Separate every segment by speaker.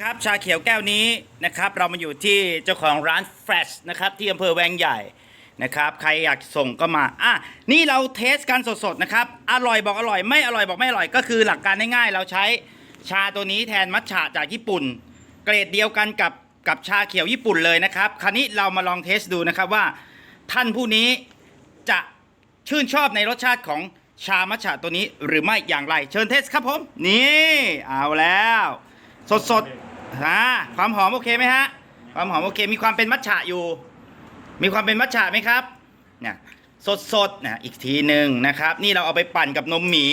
Speaker 1: นะครับชาเขียวแก้วนี้นะครับเรามาอยู่ที่เจ้าของร้าน Fresh นะครับที่อำเภอแวงใหญ่นะครับใครอยากส่งก็มาอะนี่เราเทสกันสดๆนะครับอร่อยบอกอร่อยไม่อร่อยบอกไม่อร่อยก็คือหลักการง่ายๆเราใช้ชาตัวนี้แทนมัทฉะจากญี่ปุ่น เกรดเดียวกันกับกับชาเขียวญี่ปุ่นเลยนะครับ คราวนี้เรามาลองเทสดูนะครับว่า ท่านผู้นี้จะชื่นชอบในรสชาติของชามัทฉะตัวนี้หรือไม่อย่างไร เชิญเทสครับผม นี่ เอาแล้ว สดๆ ฮะความหอมโอเคไหมฮะ ความหอมโอเค มีความเป็นมัทฉะอยู่ มีความเป็นมัทฉะไหมครับ เนี่ยสดสดๆนะอีกทีหนึ่งนะครับ นี่เราเอาไปปั่นกับนมหมี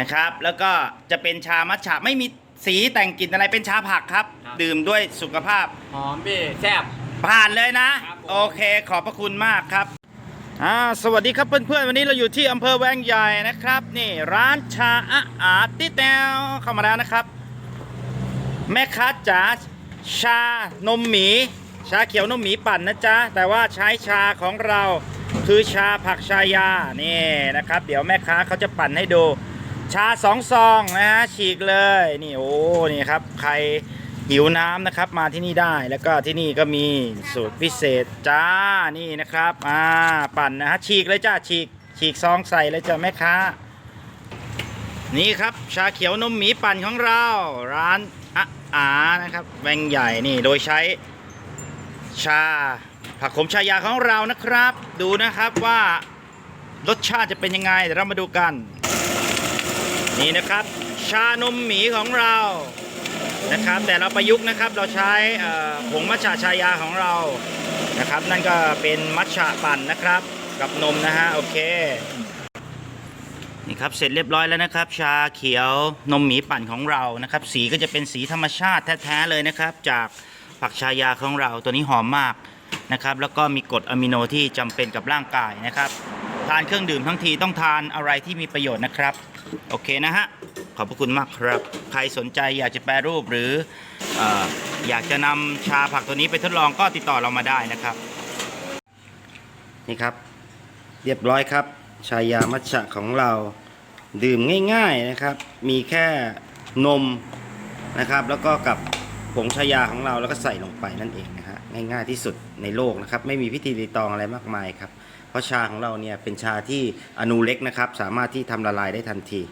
Speaker 1: นะครับ แล้วก็จะเป็นชามัทฉะไม่มีสีแต่งกลิ่นอะไรเป็นชาผักครับ
Speaker 2: ครับ
Speaker 1: ดื่มด้วยสุขภาพ
Speaker 2: หอมพี่แซ่บ
Speaker 1: ผ่านเลยนะ
Speaker 2: ครับผม
Speaker 1: โอเคขอบพระคุณมากครับอ่าสวัสดีครับเพื่อนๆ วันนี้เราอยู่ที่อำเภอแวงใหญ่นะครับ นี่ร้านชาอาอาติแตวเข้ามาแล้วนะครับ แม่ค้าจ๋าชานมหมี ชาเขียวนมหมีปั่นนะจ๊ะ แต่ว่าใช้ชาของเราคือชาผักชายานี่นะครับ เดี๋ยวแม่ค้าเขาจะปั่นให้ดู ชาสองซองนะฮะฉีกเลยนี่โอ้นี่ครับใครหิวน้ำนะครับมาที่นี่ได้แล้วก็ที่นี่ก็มีสูตรพิเศษจ้านี่นะครับอ่าปั่นนะฮะฉีกเลยจ้าฉีกฉีกซองใส่เลยจ้าแม่ค้า นี่ครับชาเขียวนมหมีปั่นของเรา ร้านอะอานะครับแวงใหญ่นี่โดยใช้ชาผักขมชายาของเรานะครับ ดูนะครับว่ารสชาติจะเป็นยังไงเดี๋ยวเรามาดูกัน นี่นะครับ ชานมหมีของเรานะครับ แต่เราประยุกต์นะครับเราใช้ผงมัทฉะชายาของเรานะครับ นั่นก็เป็นมัทฉะปั่นนะครับ กับนมนะฮะโอเค นี่ครับเสร็จเรียบร้อยแล้วนะครับ ชาเขียวนมหมีปั่นของเรานะครับ สีก็จะเป็นสีธรรมชาติแท้ๆเลยนะครับ จากผักชายาของเราตัวนี้หอมมากนะครับ แล้วก็มีกรดอะมิโนที่จำเป็นกับร่างกายนะครับ ทานเครื่องดื่มทั้งทีต้องทานอะไรที่มีประโยชน์นะครับ โอเคนะฮะขอบพระคุณมากครับ ใครสนใจอยากจะแปรรูปหรืออออยากจะนำชาผักตัวนี้ไปทดลองก็ติดต่อเรามาได้นะครับ นี่ครับ เรียบร้อยครับ ชายามัชชะของเรา ดื่มง่ายๆนะครับ มีแค่นมนะครับ แล้วก็กับผงชายาของเราแล้วก็ใส่ลงไปนั่นเองนะฮะง่ายๆที่สุดในโลกนะครับ ไม่มีพิธีรีตองอะไรมากมายครับ เพราะชาของเราเนี่ยเป็นชาที่อนูเล็กนะครับ สามารถที่ทำละลายได้ทันที